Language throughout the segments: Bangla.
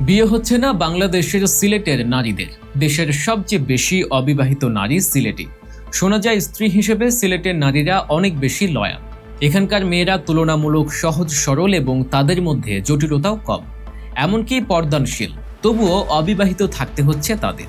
বিয়ে হচ্ছে না বাংলাদেশের সিলেটের নারীদের। দেশের সবচেয়ে বেশি অবিবাহিত নারী সিলেটি। শোনা যায় স্ত্রী হিসেবে সিলেটের নারীরা অনেক বেশি লয়াল। এখানকার মেয়েরা তুলনামূলক সহজ সরল এবং তাদের মধ্যে জটিলতাও কম। এমনকি পর্দানশীল, তবুও অবিবাহিত থাকতে হচ্ছে তাদের।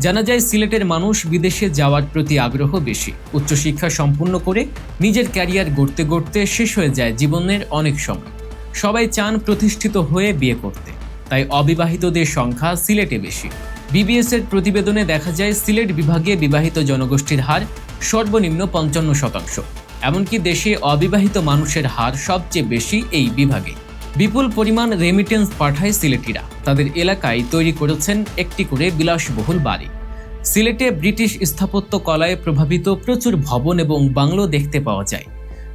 জানা যায় সিলেটের মানুষ বিদেশে যাওয়ার প্রতি আগ্রহ বেশি। উচ্চশিক্ষা সম্পূর্ণ করে নিজের ক্যারিয়ার গড়তে গড়তে শেষ হয়ে যায় জীবনের অনেক সময়। সবাই চান প্রতিষ্ঠিত হয়ে বিয়ে করতে। তাই অবিবাহিতদের সংখ্যা সিলেটে বেশি। বিবিএস এর প্রতিবেদনে দেখা যায়, সিলেট বিভাগে বিবাহিত জনগোষ্ঠীর হার সর্বনিম্ন পঞ্চান্ন শতাংশ। এমনকি দেশে অবিবাহিত মানুষের হার সবচেয়ে বেশি এই বিভাগে। বিপুল পরিমাণ রেমিটেন্স পাঠায় সিলেটিরা। তাদের এলাকায় তৈরি করেছেন একটি করে বিলাসবহুল বাড়ি। সিলেটে ব্রিটিশ স্থাপত্য কলায় প্রভাবিত প্রচুর ভবন এবং বাংলো দেখতে পাওয়া যায়।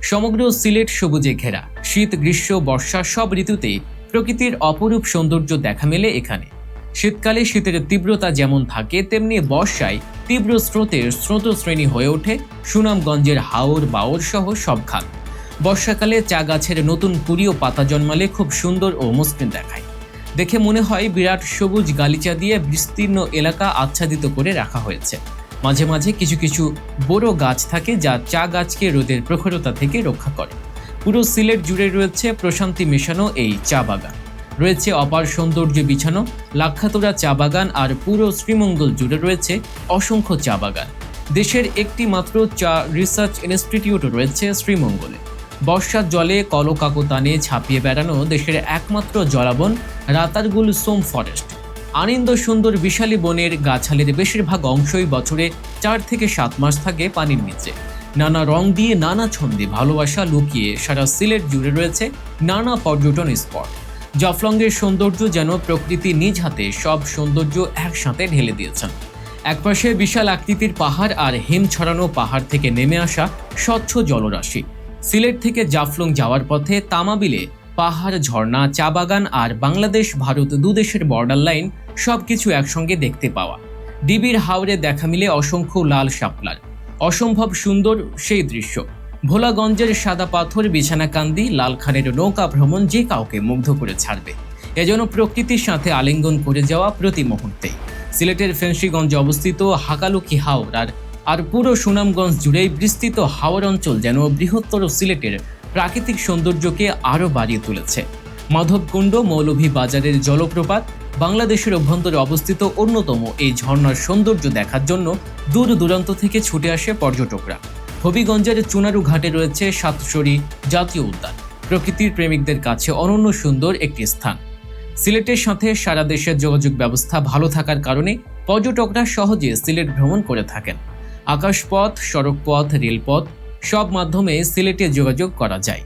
সমগ্র সিলেট সবুজে ঘেরা। শীত, গ্রীষ্ম, বর্ষা সব ঋতুতেই প্রকৃতির অপরূপ সৌন্দর্য দেখা মেলে এখানে। শীতকালে শীতের তীব্রতা যেমন থাকে, তেমনি বর্ষায় তীব্র স্রোতের স্রোতশ্রেণী হয়ে ওঠে সুনামগঞ্জের হাওর বাওর সহ সব খাল বর্ষাকালে চা গাছের নতুন কুড়ি ও পাতা জন্মালে খুব সুন্দর ও মসৃণ দেখায়। দেখে মনে হয় বিরাট সবুজ গালিচা দিয়ে বিস্তীর্ণ এলাকা আচ্ছাদিত করে রাখা হয়েছে। মাঝে মাঝে কিছু কিছু বড় গাছ থাকে যা চা গাছকে রোদের প্রখরতা থেকে রক্ষা করে। পুরো সিলেট জুড়ে রয়েছে প্রশান্তি মেশানো এই চা বাগান। রয়েছে অপার সৌন্দর্য বিছানো লাক্ষাতোরা চা বাগান আর পুরো শ্রীমঙ্গল জুড়ে রয়েছে অসংখ্য চা বাগান। দেশের একটি মাত্র চা রিসার্চ ইনস্টিটিউট রয়েছে শ্রীমঙ্গলে। বর্ষার জলে কলকাকতানে ছাপিয়ে বেড়ানো দেশের একমাত্র জলাবন রাতারগুল সোম ফরেস্ট। আনন্দ সুন্দর বিশালী বনের গাছালের বেশিরভাগ অংশই বছরে চার থেকে সাত মাস থাকে পানির নিচে। নানা রং দিয়ে নানা ছন্দে ভালোবাসা লুকিয়ে সারা সিলেট জুড়ে রয়েছে নানা পর্যটন স্পট। জাফলংয়ের সৌন্দর্য যেন প্রকৃতি নিজ হাতে সব সৌন্দর্য একসাথে ঢেলে দিয়েছেন। একপাশে বিশাল আকৃতির পাহাড় আর হিম ছড়ানো পাহাড় থেকে নেমে আসা স্বচ্ছ জলরাশি। সিলেট থেকে জাফলং যাওয়ার পথে তামাবিলে পাহাড়, ঝর্ণা, চা বাগান আর বাংলাদেশ, ভারত দুদেশের বর্ডার লাইন সবকিছু একসঙ্গে দেখতে পাওয়া। ডিবির হাওরে দেখা মিলে অসংখ্য লাল শাপলার। অসম্ভব সুন্দর সেই দৃশ্য। ভোলাগঞ্জের সাদা পাথর, বিছানাকান্দি, লালখানের নৌকা ভ্রমণ যে কাউকে মুগ্ধ করে ছাড়বে। এজন্য প্রকৃতির সাথে আলিঙ্গন করে যাওয়া প্রতি মুহূর্তে সিলেটের ফেন্সিগঞ্জে অবস্থিত হাকালুকি হাওর আর আর পুরো সুনামগঞ্জ জুড়েই বিস্তৃত হাওর অঞ্চল যেন বৃহত্তর সিলেটের প্রাকৃতিক সৌন্দর্যকে আরও বাড়িয়ে তুলেছে। মাধবকুণ্ড মৌলভী বাজারের জলপ্রপাত বাংলাদেশের অভ্যন্তরে অবস্থিত অন্যতম এই ঝর্ণার সৌন্দর্য দেখার জন্য দূর দূরান্ত থেকে ছুটে আসে পর্যটকরা। হবিগঞ্জের চুনারু ঘাটে রয়েছে সাতসরি জাতীয় উদ্যান। প্রকৃতির প্রেমিকদের কাছে অনন্য সুন্দর একটি স্থান। সিলেটের সাথে সারা দেশের যোগাযোগ ব্যবস্থা ভালো থাকার কারণে পর্যটকরা সহজে সিলেট ভ্রমণ করে থাকেন। আকাশপথ, সড়কপথ, রেলপথ সব মাধ্যমে সিলেটে যোগাযোগ করা যায়।